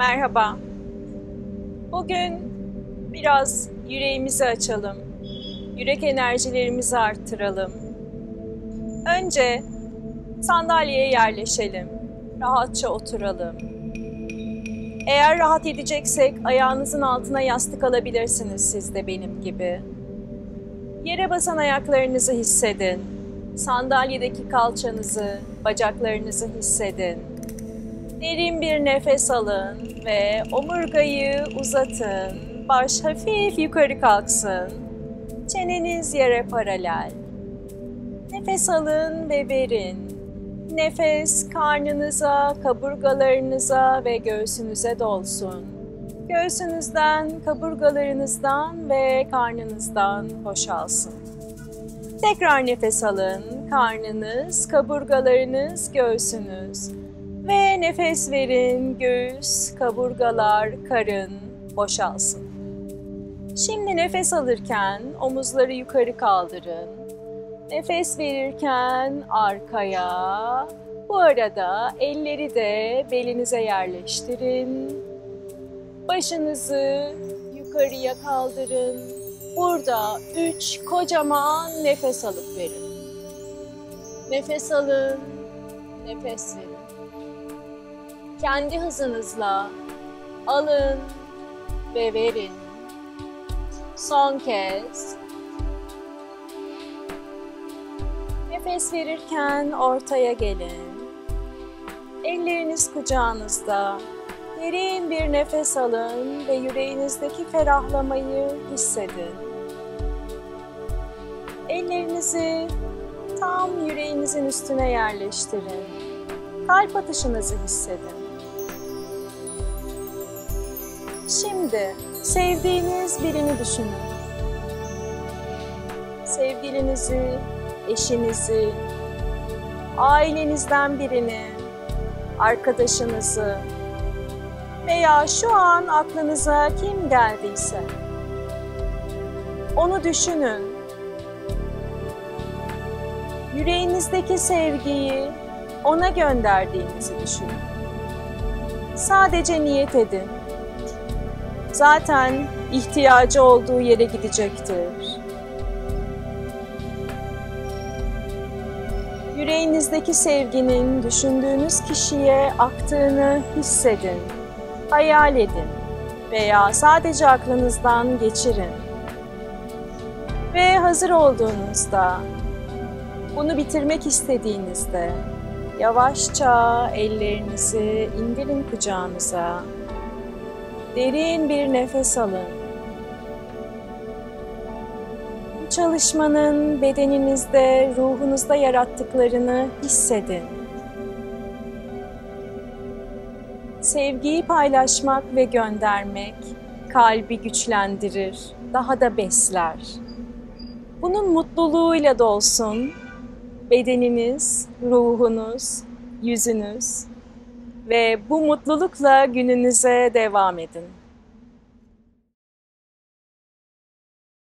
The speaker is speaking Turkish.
Merhaba. Bugün biraz yüreğimizi açalım. Yürek enerjilerimizi arttıralım. Önce sandalyeye yerleşelim. Rahatça oturalım. Eğer rahat edeceksek ayağınızın altına yastık alabilirsiniz siz de benim gibi. Yere basan ayaklarınızı hissedin. Sandalyedeki kalçanızı, bacaklarınızı hissedin. Derin bir nefes alın ve omurgayı uzatın. Baş hafif yukarı kalksın. Çeneniz yere paralel. Nefes alın ve verin. Nefes karnınıza, kaburgalarınıza ve göğsünüze dolsun. Göğsünüzden, kaburgalarınızdan ve karnınızdan boşalsın. Tekrar nefes alın. Karnınız, kaburgalarınız, göğsünüz. Ve nefes verin. Göğüs, kaburgalar, karın boşalsın. Şimdi nefes alırken omuzları yukarı kaldırın. Nefes verirken arkaya. Bu arada elleri de belinize yerleştirin. Başınızı yukarıya kaldırın. Burada üç kocaman nefes alıp verin. Nefes alın, nefes verin. Kendi hızınızla alın ve verin. Son kez. Nefes verirken ortaya gelin. Elleriniz kucağınızda. Derin bir nefes alın ve yüreğinizdeki ferahlamayı hissedin. Ellerinizi tam yüreğinizin üstüne yerleştirin. Kalp atışınızı hissedin. Şimdi sevdiğiniz birini düşünün. Sevgilinizi, eşinizi, ailenizden birini, arkadaşınızı veya şu an aklınıza kim geldiyse onu düşünün. Yüreğinizdeki sevgiyi ona gönderdiğinizi düşünün. Sadece niyet edin. Zaten ihtiyacı olduğu yere gidecektir. Yüreğinizdeki sevginin düşündüğünüz kişiye aktığını hissedin, hayal edin veya sadece aklınızdan geçirin. Ve hazır olduğunuzda, bunu bitirmek istediğinizde yavaşça ellerinizi indirin kucağınıza. Derin bir nefes alın. Bu çalışmanın bedeninizde, ruhunuzda yarattıklarını hissedin. Sevgiyi paylaşmak ve göndermek kalbi güçlendirir, daha da besler. Bunun mutluluğuyla dolsun bedeniniz, ruhunuz, yüzünüz ve bu mutlulukla gününüze devam edin.